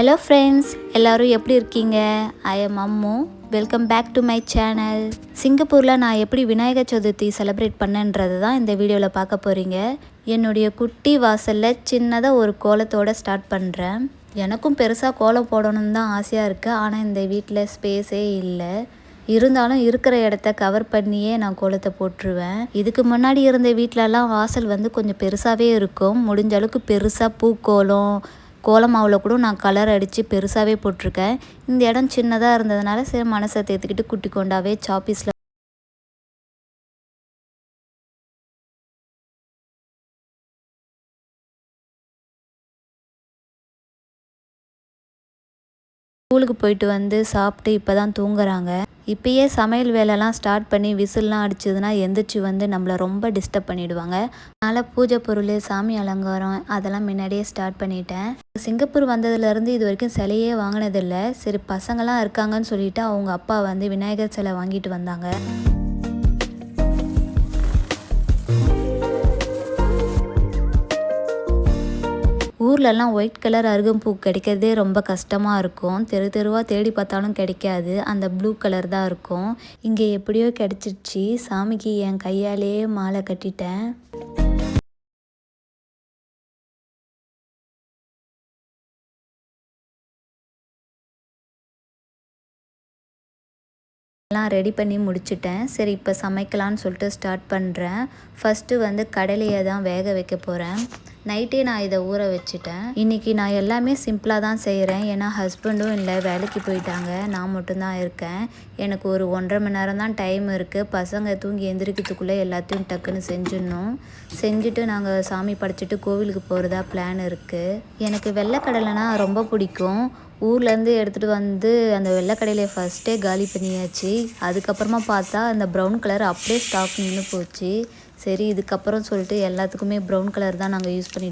Hello friends எல்லோரும் எப்படி இருக்கீங்க? I am Ammu. Welcome back to my channel சிங்கப்பூரில் நான் எப்படி விநாயகர் சதுர்த்தி செலிப்ரேட் பண்ணேன்றது தான் இந்த வீடியோவில் பார்க்க போகிறீங்க என்னுடைய குட்டி வாசலில் சின்னதாக ஒரு கோலத்தோடு ஸ்டார்ட் பண்ணுறேன் எனக்கும் பெருசாக கோலம் போடணும்னு தான் ஆசையாக இருக்குது ஆனால் இந்த வீட்டில் ஸ்பேஸே இல்லை. இருந்தாலும் இருக்கிற இடத்த கவர் பண்ணியே நான் கோலத்தை போட்டுருவேன். இதுக்கு முன்னாடி இருந்த வீட்டிலலாம் வாசல் வந்து கொஞ்சம் பெருசாகவே இருக்கும். முடிஞ்ச அளவுக்கு பெருசாக பூக்கோலம் கோலமாவில் கூட நான் கலர் அடித்து பெருசாகவே போட்டிருக்கேன். இந்த இடம் சின்னதாக இருந்ததுனால சரி மனசை தேர்த்துக்கிட்டு குட்டி கொண்டாவே சாப்பீஸில் ஸ்கூலுக்கு போயிட்டு வந்து சாப்பிட்டு இப்போ தான் தூங்குறாங்க. இப்பயே சமையல் வேலைலாம் ஸ்டார்ட் பண்ணி விசில்லாம் அடிச்சதுன்னா எந்திரிச்சு வந்து நம்மளை ரொம்ப டிஸ்டர்ப் பண்ணிவிடுவாங்க அதனால் பூஜை பொருள் சாமி அலங்காரம் அதெல்லாம் முன்னாடியே ஸ்டார்ட் பண்ணிட்டேன். சிங்கப்பூர் வந்ததுலேருந்து இது வரைக்கும் சிலையே வாங்கினதில்லை. சரி பசங்களாம் இருக்காங்கன்னு சொல்லிட்டு அவங்க அப்பா வந்து விநாயகர் சிலை வாங்கிட்டு வந்தாங்க. ஊர்லலாம் ஒயிட் கலர் அருகம்பூ கிடைக்கிறதே ரொம்ப கஷ்டமாக இருக்கும். தெரு தெருவாக தேடி பார்த்தாலும் கிடைக்காது. அந்த ப்ளூ கலர் தான் இருக்கும். இங்கே எப்படியோ கிடச்சிருச்சு. சாமிக்கு என் கையாலேயே மாலை கட்டிட்டேன். எல்லாம் ரெடி பண்ணி முடிச்சிட்டேன். சரி இப்போ சமைக்கலான்னு சொல்லிட்டு ஸ்டார்ட் பண்ணுறேன் ஃபஸ்ட்டு வந்து கடலையை தான் வேக வைக்க போகிறேன் நைட்டே நான் இதை ஊற வச்சுட்டேன். இன்றைக்கி நான் எல்லாமே சிம்பிளாக தான் செய்கிறேன் ஏன்னா ஹஸ்பண்டும் இல்லை வேலைக்கு போயிட்டாங்க. நான் மட்டும்தான் இருக்கேன். எனக்கு ஒரு ஒன்றரை மணி நேரம் தான் டைம் இருக்குது பசங்க தூங்கி எந்திரிக்கிறதுக்குள்ளே எல்லாத்தையும் டக்குன்னு செஞ்சிடணும். செஞ்சுட்டு நாங்கள் சாமி படைச்சிட்டு கோவிலுக்கு போகிறதா பிளான் இருக்குது எனக்கு வெள்ளைக்கடலைனா ரொம்ப பிடிக்கும். ஊர்லேருந்து எடுத்துகிட்டு வந்து அந்த வெள்ளைக்கடையில ஃபஸ்ட்டே காலி பண்ணியாச்சு. அதுக்கப்புறமா பார்த்தா அந்த ப்ரௌன் கலர் அப்படியே ஸ்டாக் நின்று போச்சு. சரி இதுக்கப்புறம் சொல்லிட்டு எல்லாத்துக்குமே ப்ரௌன் கலர் தான் நாங்கள் யூஸ் பண்ணி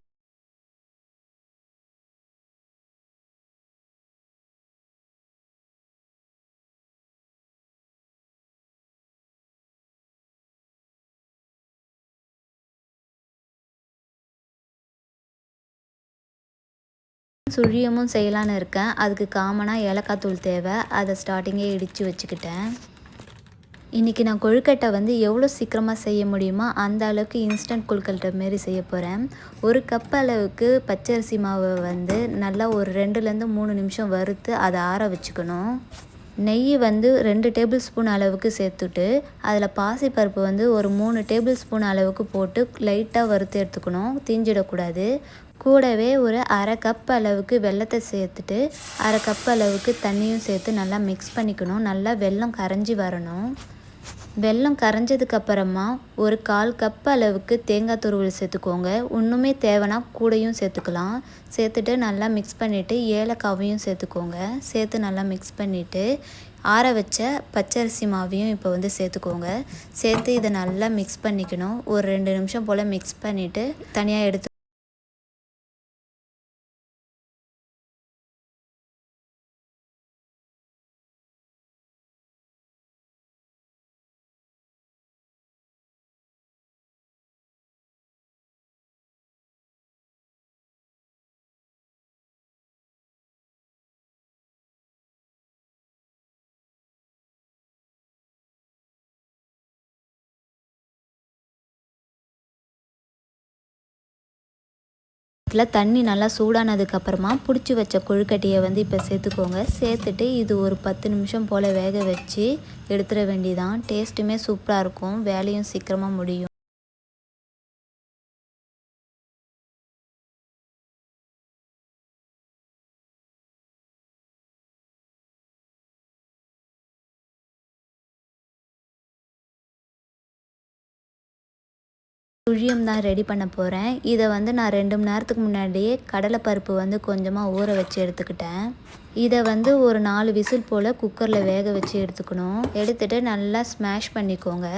சுழியமும் செய்யலான்னு இருக்கேன். அதுக்கு காமனாக ஏலக்காய் தூள் தேவை. அதை ஸ்டார்டிங்கே இடித்து வச்சுக்கிட்டேன். இன்றைக்கி நான் கொழுக்கட்டை வந்து எவ்வளோ சீக்கிரமாக செய்ய முடியுமோ அந்த அளவுக்கு இன்ஸ்டன்ட் கொழுக்கட்டை மாரி செய்ய போகிறேன் ஒரு கப் அளவுக்கு பச்சரிசி மாவை வந்து நல்லா ஒரு ரெண்டுலேருந்து மூணு நிமிஷம் வறுத்து அதை ஆற வச்சுக்கணும். நெய் வந்து ரெண்டு டேபிள் ஸ்பூன் அளவுக்கு சேர்த்துட்டு அதில் பாசிப்பருப்பு வந்து ஒரு மூணு டேபிள் ஸ்பூன் அளவுக்கு போட்டு லைட்டாக வறுத்து எடுத்துக்கணும். தீஞ்சிடக்கூடாது. கூடவே ஒரு அரை கப் அளவுக்கு வெள்ளத்தை சேர்த்துட்டு அரை கப் அளவுக்கு தண்ணியும் சேர்த்து நல்லா மிக்ஸ் பண்ணிக்கணும். நல்லா வெல்லம் கரைஞ்சி வரணும். வெல்லம் கரைஞ்சதுக்கப்புறமா ஒரு கால் கப் அளவுக்கு தேங்காய் துருவல் சேர்த்துக்கோங்க. ஒன்றுமே தேவைன்னா கூடையும் சேர்த்துக்கலாம். சேர்த்துட்டு நல்லா மிக்ஸ் பண்ணிவிட்டு ஏலக்காவையும் சேர்த்துக்கோங்க. சேர்த்து நல்லா மிக்ஸ் பண்ணிவிட்டு ஆற வச்ச பச்சரிசி மாவையும் இப்போ வந்து சேர்த்துக்கோங்க. சேர்த்து இதை நல்லா மிக்ஸ் பண்ணிக்கணும். ஒரு ரெண்டு நிமிஷம் போல் மிக்ஸ் பண்ணிவிட்டு தனியாக எடுத்து இதில் தண்ணி நல்லா சூடானதுக்கப்புறமா பிடிச்சி வச்ச கொழுக்கட்டையை வந்து இப்போ சேர்த்துக்கோங்க. சேர்த்துட்டு இது ஒரு பத்து நிமிஷம் போல் வேக வச்சு எடுத்துட வேண்டியதான் டேஸ்ட்டுமே சூப்பராக இருக்கும். வேலையும் சீக்கிரமாக முடியும். சுழியம் தான் ரெடி பண்ண போகிறேன் இதை வந்து நான் ரெண்டு மணி நேரத்துக்கு முன்னாடியே கடலைப்பருப்பு வந்து கொஞ்சமாக ஊற வச்சு எடுத்துக்கிட்டேன். இதை வந்து ஒரு நாலு விசில் போல் குக்கரில் வேக வச்சு எடுத்துக்கணும். எடுத்துகிட்டு நல்லா ஸ்மாஷ் பண்ணிக்கோங்க.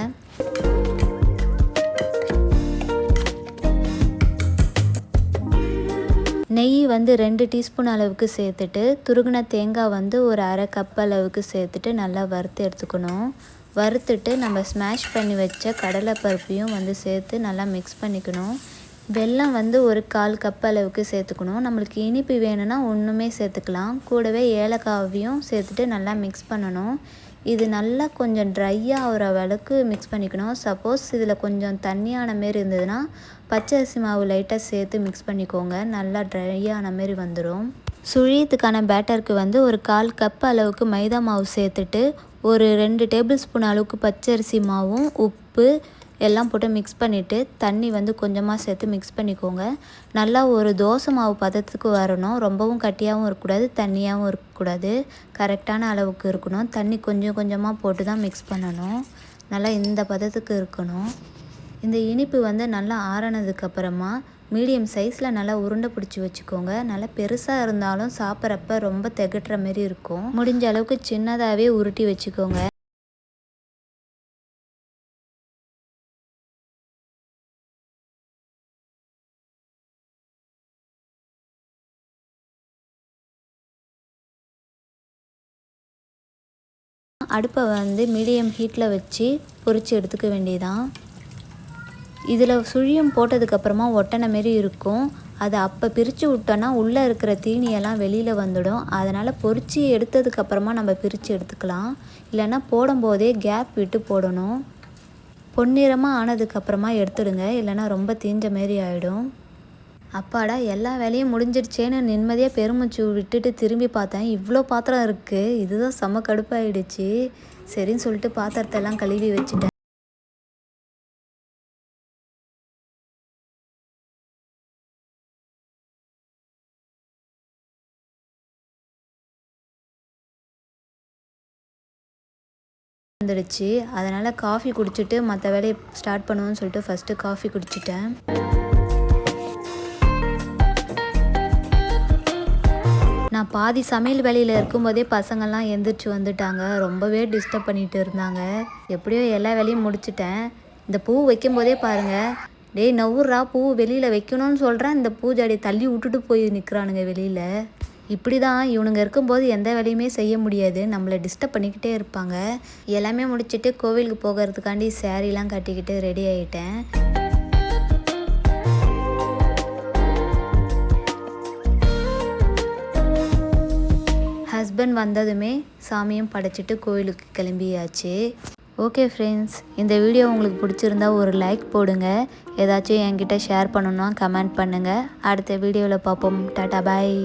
நெய் வந்து ரெண்டு டீஸ்பூன் அளவுக்கு சேர்த்துட்டு துருகின தேங்காய் வந்து ஒரு அரை கப் அளவுக்கு சேர்த்துட்டு நல்லா வறுத்து எடுத்துக்கணும். வறுத்துட்டு நம்ம ஸ்மாஷ் பண்ணி வச்ச கடலைப்பருப்பையும் வந்து சேர்த்து நல்லா மிக்ஸ் பண்ணிக்கணும். வெல்லம் வந்து ஒரு கால் கப் அளவுக்கு சேர்த்துக்கணும். நம்மளுக்கு இனிப்பு வேணும்னா ஒன்றுமே சேர்த்துக்கலாம். கூடவே ஏலக்காவையும் சேர்த்துட்டு நல்லா மிக்ஸ் பண்ணணும். இது நல்லா கொஞ்சம் ட்ரையாக ஆகிற அளவுக்கு மிக்ஸ் பண்ணிக்கணும். சப்போஸ் இதில் கொஞ்சம் தண்ணியான மாரி இருந்ததுன்னா பச்சை அரிசி மாவு லைட்டாக சேர்த்து மிக்ஸ் பண்ணிக்கோங்க. நல்லா ட்ரையான மாரி வந்துடும் சுழியத்துக்கான பேட்டருக்கு வந்து ஒரு கால் கப் அளவுக்கு மைதா மாவு சேர்த்துட்டு ஒரு ரெண்டு டேபிள் ஸ்பூன் அளவுக்கு பச்சரிசி மாவும் உப்பு எல்லாம் போட்டு மிக்ஸ் பண்ணிவிட்டு தண்ணி வந்து கொஞ்சமாக சேர்த்து மிக்ஸ் பண்ணிக்கோங்க. நல்லா ஒரு தோசை மாவு பதத்துக்கு வரணும். ரொம்பவும் கட்டியாகவும் இருக்கக்கூடாது தண்ணியாகவும் இருக்கக்கூடாது. கரெக்டான அளவுக்கு இருக்கணும். தண்ணி கொஞ்சம் கொஞ்சமாக போட்டு தான் மிக்ஸ் பண்ணணும். நல்லா இந்த பதத்துக்கு இருக்கணும். இந்த இனிப்பு வந்து நல்லா ஆறினதுக்கப்புறமா மீடியம் சைஸில் நல்லா உருண்டை பிடிச்சி வச்சுக்கோங்க. நல்லா பெருசாக இருந்தாலும் சாப்பிட்றப்ப ரொம்ப திகட்டுற மாரி இருக்கும். முடிஞ்ச அளவுக்கு சின்னதாகவே உருட்டி வச்சுக்கோங்க. அடுப்பை வந்து மீடியம் ஹீட்டில் வச்சு பொறிச்சு எடுத்துக்க வேண்டியதான் இதில் சுழியம் போட்டதுக்கப்புறமா ஒட்டனை மாரி இருக்கும். அதை அப்போ பிரித்து விட்டோன்னா உள்ளே இருக்கிற தீனியெல்லாம் வெளியில் வந்துடும். அதனால் பொறிச்சு எடுத்ததுக்கப்புறமா நம்ம பிரித்து எடுத்துக்கலாம். இல்லைன்னா போடும்போதே கேப் விட்டு போடணும். பொன்னிறமாக ஆனதுக்கப்புறமா எடுத்துடுங்க. இல்லைன்னா ரொம்ப தீஞ்ச மாரி ஆகிடும் அப்பாடா எல்லா வேலையும் முடிஞ்சிடுச்சேன்னு நிம்மதியாக பெருமூச்சு விட்டுட்டு திரும்பி பார்த்தேன். இவ்வளோ பாத்திரம் இருக்குது இதுதான் செம்ம கடுப்பாயிடுச்சு. சரின்னு சொல்லிட்டு பாத்திரத்தெல்லாம் கழுவி வச்சுட்டேன். வந்துடுச்சு. அதனால் காஃபி குடிச்சிட்டு மற்ற வேலையை ஸ்டார்ட் பண்ணுவோன்னு சொல்லிட்டு ஃபஸ்ட்டு காஃபி குடிச்சிட்டேன். நான் பாதி சமையல் வேலையில் இருக்கும்போதே பசங்கள்லாம் எந்திரிச்சு வந்துட்டாங்க. ரொம்பவே டிஸ்டர்ப் பண்ணிகிட்டு இருந்தாங்க. எப்படியோ எல்லா வேலையும் முடிச்சிட்டேன். இந்த பூ வைக்கும்போதே பாருங்கள் டேய் நவுறா பூ வெளியில் வைக்கணும்னு சொல்கிறேன் இந்த பூஜாடி தள்ளி விட்டுட்டு போய் நிற்கிறானுங்க வெளியில். இப்படி தான் இவனுங்க இருக்கும்போது எந்த வேலையுமே செய்ய முடியாது. நம்மளை டிஸ்டர்ப் பண்ணிக்கிட்டே இருப்பாங்க. எல்லாமே முடிச்சுட்டு கோவிலுக்கு போகிறதுக்காண்டி சேரீலாம் கட்டிக்கிட்டு ரெடி ஆகிட்டேன் ஹஸ்பண்ட் வந்ததுமே சாமியும் படைச்சிட்டு கோவிலுக்கு கிளம்பியாச்சு. ஓகே ஃப்ரெண்ட்ஸ் இந்த வீடியோ உங்களுக்கு பிடிச்சிருந்தா ஒரு லைக் போடுங்க. ஏதாச்சும் என்கிட்ட ஷேர் பண்ணணும் கமெண்ட் பண்ணுங்கள் அடுத்த வீடியோவில் பார்ப்போம். டாட்டா பாய்